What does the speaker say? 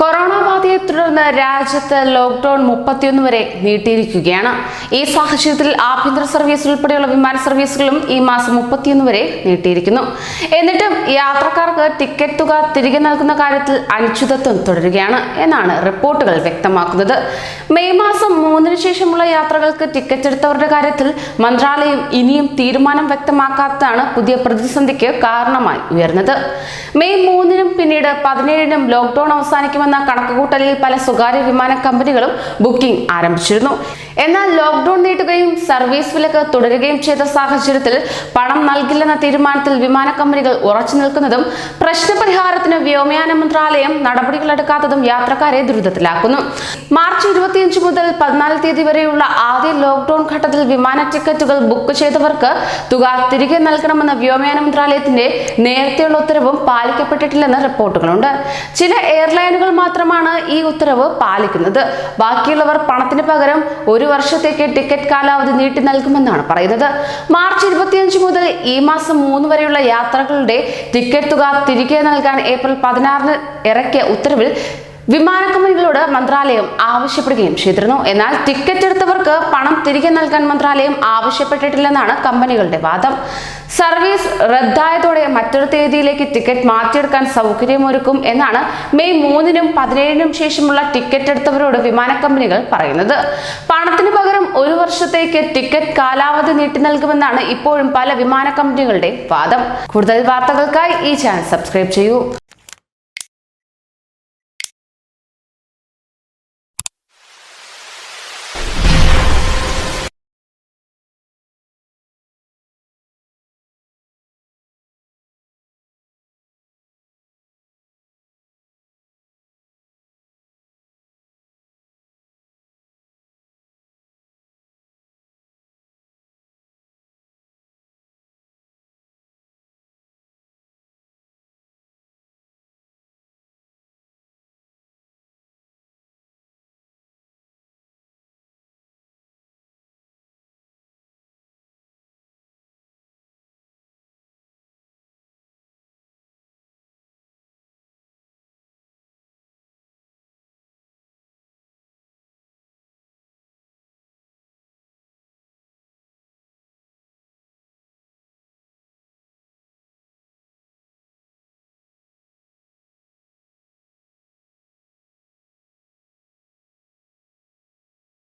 Corona ബാധയെ തുടർന്ന് രാജ്യത്ത് ലോക്ക്ഡൌൺ മുപ്പത്തിയൊന്ന് വരെ നീട്ടിയിരിക്കുകയാണ്. ഈ സാഹചര്യത്തിൽ ആഭ്യന്തര സർവീസ് ഉൾപ്പെടെയുള്ള വിമാന സർവീസുകളും ഈ മാസം മുപ്പത്തിയൊന്ന് വരെ നീട്ടിയിരിക്കുന്നു. എന്നിട്ടും യാത്രക്കാർക്ക് ടിക്കറ്റ് തുക തിരികെ നൽകുന്ന കാര്യത്തിൽ അനിശ്ചിതത്വം തുടരുകയാണ് എന്നാണ് റിപ്പോർട്ടുകൾ വ്യക്തമാക്കുന്നത്. മെയ് മാസം മൂന്നിന് ശേഷമുള്ള യാത്രകൾക്ക് ടിക്കറ്റ് എടുത്തവരുടെ കാര്യത്തിൽ മന്ത്രാലയം ഇനിയും തീരുമാനം വ്യക്തമാക്കാത്തതാണ് പുതിയ പ്രതിസന്ധിക്ക് കാരണമായി ഉയർന്നത്. മെയ് മൂന്നിനും പിന്നീട് പതിനേഴിനും ലോക്ക്ഡൌൺ അവസാനിക്കുമെന്ന കണക്കുകൂട്ടലിൽ പല സ്വകാര്യ വിമാന കമ്പനികളും ബുക്കിംഗ് ആരംഭിച്ചിരുന്നു. എന്നാൽ ലോക്ക്ഡൌൺ നീട്ടുകയും സർവീസ് വിലക്ക് തുടരുകയും ചെയ്ത സാഹചര്യത്തിൽ പണം നൽകില്ലെന്ന തീരുമാനത്തിൽ വിമാന കമ്പനികൾ ഉറച്ചു നിൽക്കുന്നതും പ്രശ്നപരിഹാരത്തിന് വ്യോമയാന മന്ത്രാലയം നടപടികളെടുക്കാത്തതും യാത്രക്കാരെ ദുരിതത്തിലാക്കുന്നു. മാർച്ച് ഇരുപത്തിയഞ്ച് മുതൽ പതിനാല് തീയതി വരെയുള്ള ആദ്യ ലോക്ക്ഡൌൺ ഘട്ടത്തിൽ വിമാന ടിക്കറ്റുകൾ ബുക്ക് ചെയ്തവർക്ക് തുക തിരികെ നൽകണമെന്ന വ്യോമയാന മന്ത്രാലയത്തിന്റെ നേരത്തെയുള്ള ഉത്തരവും പാലിക്കപ്പെട്ടിട്ടില്ലെന്ന് റിപ്പോർട്ടുകളുണ്ട്. ചില എയർലൈനുകൾ മാത്രമാണ് ഈ ഉത്തരവ് പാലിക്കുന്നത്. ബാക്കിയുള്ളവർ പണത്തിന് പകരം ഒരു വർഷത്തേക്ക് ടിക്കറ്റ് കാലാവധി നീട്ടി നൽകുമെന്നാണ് പറയുന്നത്. മാർച്ച് ഇരുപത്തിയഞ്ച് മുതൽ ഈ മാസം മൂന്ന് വരെയുള്ള യാത്രകളുടെ ടിക്കറ്റ് തുക തിരികെ നൽകാൻ ഏപ്രിൽ പതിനാറിന് ഇറക്കിയ ഉത്തരവിൽ വിമാന കമ്പനികളോട് മന്ത്രാലയം ആവശ്യപ്പെടുകയും ചെയ്തിരുന്നു. എന്നാൽ ടിക്കറ്റ് എടുത്തവർക്ക് പണം തിരികെ നൽകാൻ മന്ത്രാലയം ആവശ്യപ്പെട്ടിട്ടില്ലെന്നാണ് കമ്പനികളുടെ വാദം. സർവീസ് റദ്ദായതോടെ മറ്റൊരു തീയതിയിലേക്ക് ടിക്കറ്റ് മാറ്റിയെടുക്കാൻ സൗകര്യമൊരുക്കും എന്നാണ് മെയ് മൂന്നിനും പതിനേഴിനും ശേഷമുള്ള ടിക്കറ്റ് എടുത്തവരോട് വിമാന കമ്പനികൾ പറയുന്നത്. പണത്തിന് പകരം ഒരു വർഷത്തേക്ക് ടിക്കറ്റ് കാലാവധി നീട്ടി നൽകുമെന്നാണ് ഇപ്പോഴും പല വിമാന കമ്പനികളുടെ വാദം. കൂടുതൽ വാർത്തകൾക്കായി ഈ ചാനൽ സബ്സ്ക്രൈബ് ചെയ്യൂ.